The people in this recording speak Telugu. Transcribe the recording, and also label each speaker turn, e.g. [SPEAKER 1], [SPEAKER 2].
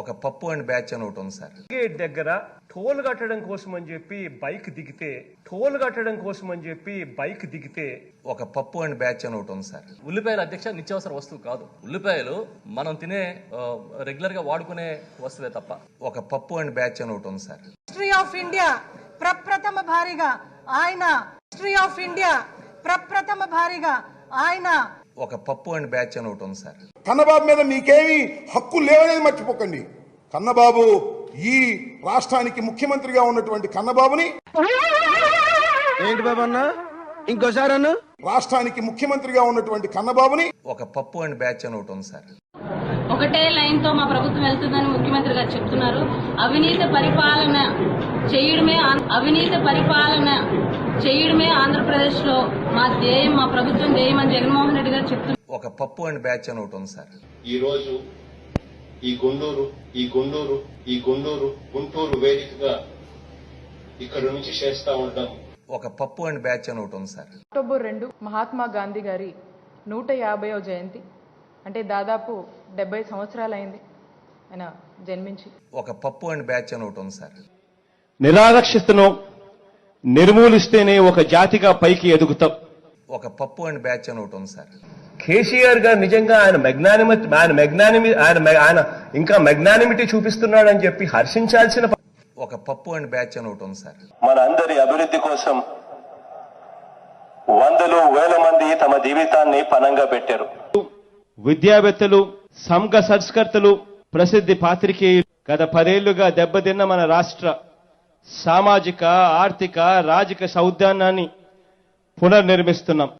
[SPEAKER 1] ఒక పప్పు అండ్ బ్యాచ్ అని ఒకటి ఉంది సార్.
[SPEAKER 2] గేట్ దగ్గర టోల్ కట్టడం కోసం అని చెప్పి బైక్ దిగితే టోల్ కట్టడం కోసం అని చెప్పి బైక్ దిగితే
[SPEAKER 1] ఒక పప్పు అండ్ బ్యాచ్ అని ఒకటి ఉంది సార్.
[SPEAKER 3] ఉల్లిపాయలు అధ్యక్ష నిత్యావసర వస్తువు కాదు. ఉల్లిపాయలు మనం తినే రెగ్యులర్గా వాడుకునే వస్తువే తప్ప.
[SPEAKER 1] ఒక పప్పు అండ్ బ్యాచ్ అని ఒకటి ఉంది సార్.
[SPEAKER 4] హిస్టరీ ఆఫ్ ఇండియా ప్రప్రథమ భారీగా ఆయన. హిస్టరీ ఆఫ్ ఇండియా ప్రప్రథమ భారీగా ఆయన.
[SPEAKER 1] ఒక పప్పు అండ్ బ్యాచ్ అని ఒకటి ఉంది సార్.
[SPEAKER 5] కన్నబాబు మీద మీకేమీ హక్కు లేవనేది మర్చిపోకండి. కన్నబాబు ఈ రాష్ట్రానికి ముఖ్యమంత్రిగా ఉన్నటువంటి కన్నబాబుని
[SPEAKER 6] ఏంటి బాబు అన్న? ఇంకోసారి అన్న?
[SPEAKER 5] రాష్ట్రానికి ముఖ్యమంత్రిగా ఉన్నటువంటి కన్నబాబుని
[SPEAKER 1] ఒక పప్పు అండ్ బ్యాచ్ అని ఒకటి ఉంది సార్.
[SPEAKER 7] ఒకటే లైన్తో మా ప్రభుత్వం వెళ్తుందని ముఖ్యమంత్రి గారు చెప్తున్నారు. అవినీతి పరిపాలన చేయడమే అవినీతి పరిపాలన చేయడమే ఆంధ్రప్రదేశ్లో మా ధ్యేయం మా ప్రభుత్వం ధ్యేయం అని జగన్మోహన్ రెడ్డి గారు చెప్తున్నారు.
[SPEAKER 1] ఒక పప్పు అండ్ బ్యాచ్ అని ఒకటి ఉంది సార్.
[SPEAKER 8] ఈ రోజు ఈ గుంటూరు ఈ గుంటూరు ఈ గుంటూరు గుంటూరు వేదికగా ఇక్కడ నుంచి చేస్తా ఉండడం.
[SPEAKER 1] ఒక పప్పు అండ్ బ్యాచ్ అని ఒకటి ఉంది సార్.
[SPEAKER 9] అక్టోబర్ రెండు మహాత్మా గాంధీ గారి నూట యాభైవ జయంతి. అంటే దాదాపు డెబ్బై సంవత్సరాలైంది ఆయన జన్మించి.
[SPEAKER 1] ఒక పప్పు అండ్ బ్యాచ్ అని ఒకటి ఉంది సార్.
[SPEAKER 10] నిరారక్షితను నిర్మూలిస్తేనే ఒక జాతిగా పైకి ఎదుగుతాం.
[SPEAKER 1] ఒక పప్పు అండ్ బ్యాచ్ అని ఒకటి ఉంది సార్.
[SPEAKER 2] కేసీఆర్ గారు నిజంగా ఆయన మెగ్నానిమి ఆయన మెగ్నానిమి ఆయన ఆయన ఇంకా మెగ్నానిమిటీ చూపిస్తున్నాడని చెప్పి హర్షించాల్సిన ప-
[SPEAKER 1] ఒక పప్పు అండ్ బ్యాచ్ అని ఒకటి ఉంది సార్.
[SPEAKER 8] మన అందరి అభివృద్ధి కోసం వందలు వేల మంది తమ జీవితాన్ని పనంగా పెట్టారు.
[SPEAKER 10] విద్యావేత్తలు సంఘ సంస్కర్తలు ప్రసిద్ధి పాత్రికేయులు గత పదేళ్ళుగా దెబ్బతిన్న మన రాష్ట్ర సామాజిక ఆర్థిక రాజకీయ సౌద్యానాన్ని పునర్నిర్మిస్తున్నాం.